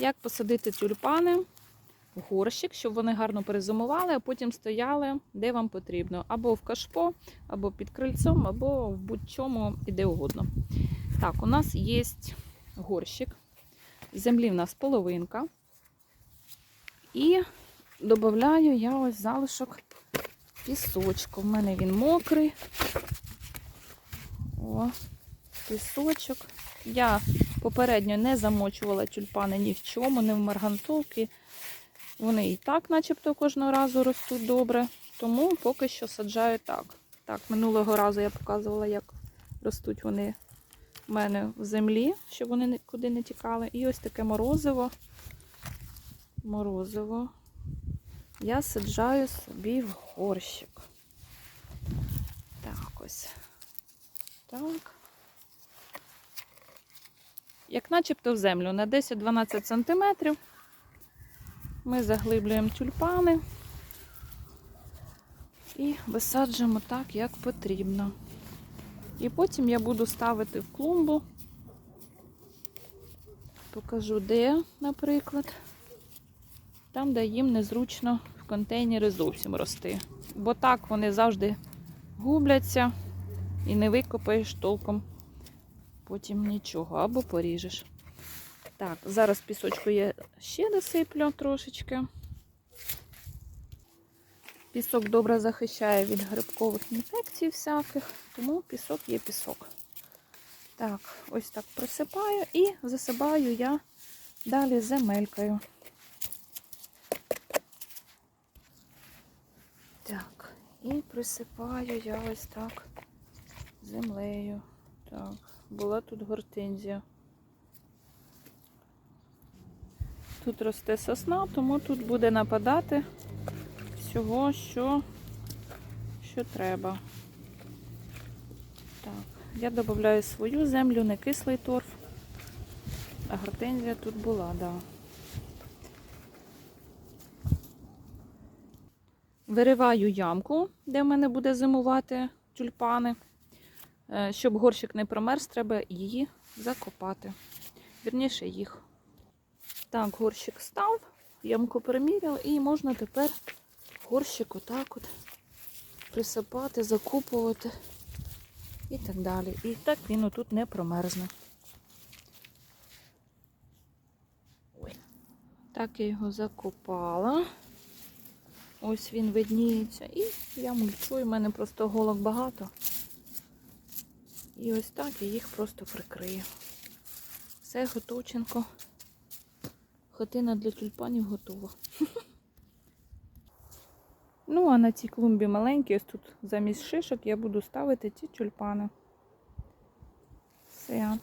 як посадити тюльпани в горщик, щоб вони гарно перезимували, а потім стояли де вам потрібно. Або в кашпо, або під крильцом, або в будь-чому і де угодно. Так, у нас є горщик. Землі в нас половинка. І додаю я ось залишок пісочку. В мене він мокрий. О, пісочок. Я попередньо не замочувала тюльпани ні в чому, ні в марганцовки. Вони і так, начебто, кожного разу ростуть добре. Тому поки що саджаю так. Так, минулого разу я показувала, як ростуть вони в мене в землі, щоб вони нікуди не тікали. І ось таке морозиво. Морозиво. Я саджаю собі в горщик. Так, ось. Так. Як начебто в землю на 10-12 см ми заглиблюємо тюльпани і висаджуємо так, як потрібно. І потім я буду ставити в клумбу. Покажу, де, наприклад. Там, де їм незручно в контейнері зовсім рости. Бо так вони завжди губляться і не викопаєш толком потім нічого, або поріжеш. Так, зараз пісочку я ще досиплю трошечки. Пісок добре захищає від грибкових інфекцій всяких, тому пісок є пісок. Так, ось так присипаю і засипаю я далі земелькою. Так, і присипаю я ось так землею. Так, була тут гортензія. Тут росте сосна, тому тут буде нападати всього, що, що треба. Так, я додаю свою землю, не кислий торф. А гортензія тут була, так. Да. Вириваю ямку, де в мене буде зимувати тюльпани. Е, Щоб горщик не промерз, треба її закопати. Вірніше їх. Так, горщик став, ямку переміряла, і можна тепер горщик отак от присипати, закупувати і так далі. І так він отут не промерзне. Ой. Так я його закопала. Ось він видніється. І я мульчую, в мене просто голок багато. І ось так я їх просто прикрию. Все готовченко. Хатина для тюльпанів готова. Ну, а на цій клумбі маленькій, ось тут замість шишок я буду ставити ці тюльпани. Все.